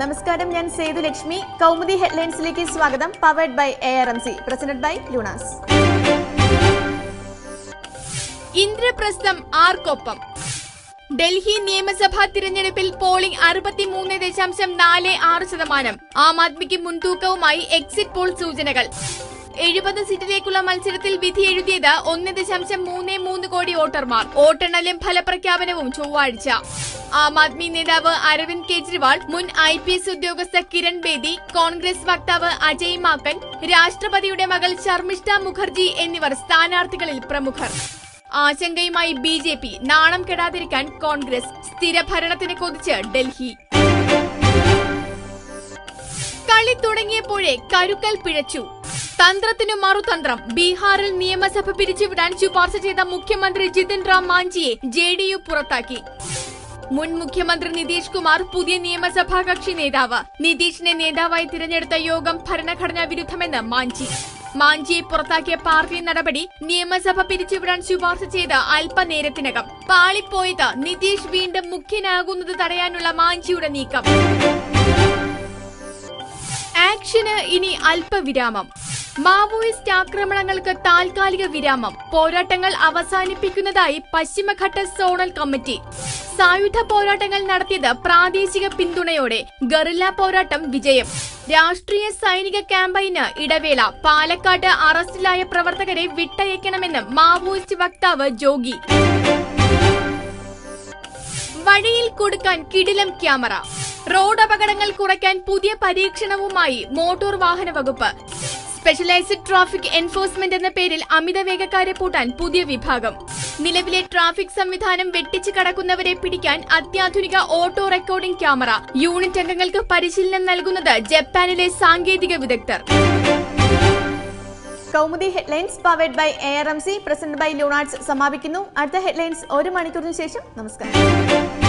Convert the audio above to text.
നമസ്കാരം ഞാൻ സേതു ലക്ഷ്മി. കൗമുദി ഹെഡ്ലൈൻസിലേക്ക് സ്വാഗതം. Powered by A R M C presented by Luna's Indraprastham ആർക്കൊപ്പം? ഡൽഹി നിയമസഭാ തിരഞ്ഞെടുപ്പിൽ പോളിംഗ് അറുപത്തിമൂന്ന് ദശാംശം നാല് ആറ് ശതമാനം. ആം ആദ്മിക്ക് മുൻതൂക്കവുമായി എക്സിറ്റ് പോൾ സൂചനകൾ. എഴുപത് സീറ്റിലേക്കുള്ള മത്സരത്തിൽ വിധി എഴുതിയത് ഒന്ന് ദശാംശം മൂന്ന് മൂന്ന് കോടി വോട്ടർമാർ. വോട്ടെണ്ണലും ഫലപ്രഖ്യാപനവും ചൊവ്വാഴ്ച. ആം ആദ്മി നേതാവ് അരവിന്ദ് കെജ്രിവാൾ മുൻ ഐ പി എസ് ഉദ്യോഗസ്ഥ കിരൺ ബേദി കോൺഗ്രസ് വക്താവ് അജയ് മാക്കൻ രാഷ്ട്രപതിയുടെ മകൾ ശർമിഷ്ഠ മുഖർജി എന്നിവർ സ്ഥാനാർത്ഥികളിൽ പ്രമുഖർ. ആശങ്കയുമായി ബി ജെ പി നാണം കെടാതിരിക്കാൻ കോൺഗ്രസ് സ്ഥിരഭരണത്തിന് കൊതിച്ച് ഡൽഹി. കളി തുടങ്ങിയപ്പോഴേ കരുക്കൽ പിഴച്ചു. തന്ത്രത്തിനു മറുതന്ത്രം. ബീഹാറിൽ നിയമസഭ പിരിച്ചുവിടാൻ ശുപാർശ ചെയ്ത മുഖ്യമന്ത്രി ജിതിൻ റാം മാഞ്ചിയെ ജെ ഡി യു പുറത്താക്കി. മുൻ മുഖ്യമന്ത്രി നിതീഷ് കുമാർ പുതിയ നിയമസഭാ കക്ഷി നേതാവ്. നിതീഷിനെ നേതാവായി തിരഞ്ഞെടുത്ത യോഗം ഭരണഘടനാ വിരുദ്ധമെന്ന് മാഞ്ചി. മാഞ്ചിയെ പുറത്താക്കിയ പാർട്ടി നടപടി നിയമസഭ പിരിച്ചുവിടാൻ ശുപാർശ ചെയ്ത് അല്പനേരത്തിനകം. പാളിപ്പോയത് നിതീഷ് വീണ്ടും മുഖ്യനാകുന്നത് തടയാനുള്ള മാഞ്ചിയുടെ നീക്കം. ആക്ഷന് ഇനി അല്പവിരാമം. മാവോയിസ്റ്റ് ആക്രമണങ്ങൾക്ക് താൽക്കാലിക വിരാമം. പോരാട്ടങ്ങൾ അവസാനിപ്പിക്കുന്നതായി പശ്ചിമഘട്ട സോണൽ കമ്മിറ്റി. സായുധ പോരാട്ടങ്ങൾ നടത്തിയത് പ്രാദേശിക പിന്തുണയോടെ. ഗറില്ല പോരാട്ടം വിജയം. രാഷ്ട്രീയ സൈനിക ക്യാമ്പയിന് ഇടവേള. പാലക്കാട് അറസ്റ്റിലായ പ്രവർത്തകരെ വിട്ടയക്കണമെന്ന് മാവോയിസ്റ്റ് വക്താവ് ജോഗി. വഴിയിൽ കൊടുക്കാൻ കിടിലം ക്യാമറ. റോഡ് അപകടങ്ങൾ കുറയ്ക്കാൻ പുതിയ പരീക്ഷണവുമായി മോട്ടോർ വാഹന വകുപ്പ്. സ്പെഷ്യലൈസ്ഡ് ട്രാഫിക് എൻഫോഴ്സ്മെന്റ് എന്ന പേരിൽ അമിത വേഗക്കാരെ പൂട്ടാൻ പുതിയ വിഭാഗം. നിലവിലെ ട്രാഫിക് സംവിധാനം വെട്ടിച്ചു കടക്കുന്നവരെ പിടിക്കാൻ അത്യാധുനിക ഓട്ടോ റെക്കോർഡിംഗ് ക്യാമറ യൂണിറ്റ് അംഗങ്ങൾക്ക് പരിശീലനം നൽകുന്നത് ജപ്പാനിലെ സാങ്കേതിക വിദഗ്ധർ. Kaumudi headlines powered by A R M C presented by ലൂണാർട്സ് സമാപിക്കുന്നു. അടുത്ത ഹെഡ്ലൈൻസ് ഒരു മണിക്കൂറിന് ശേഷം. നമസ്കാരം.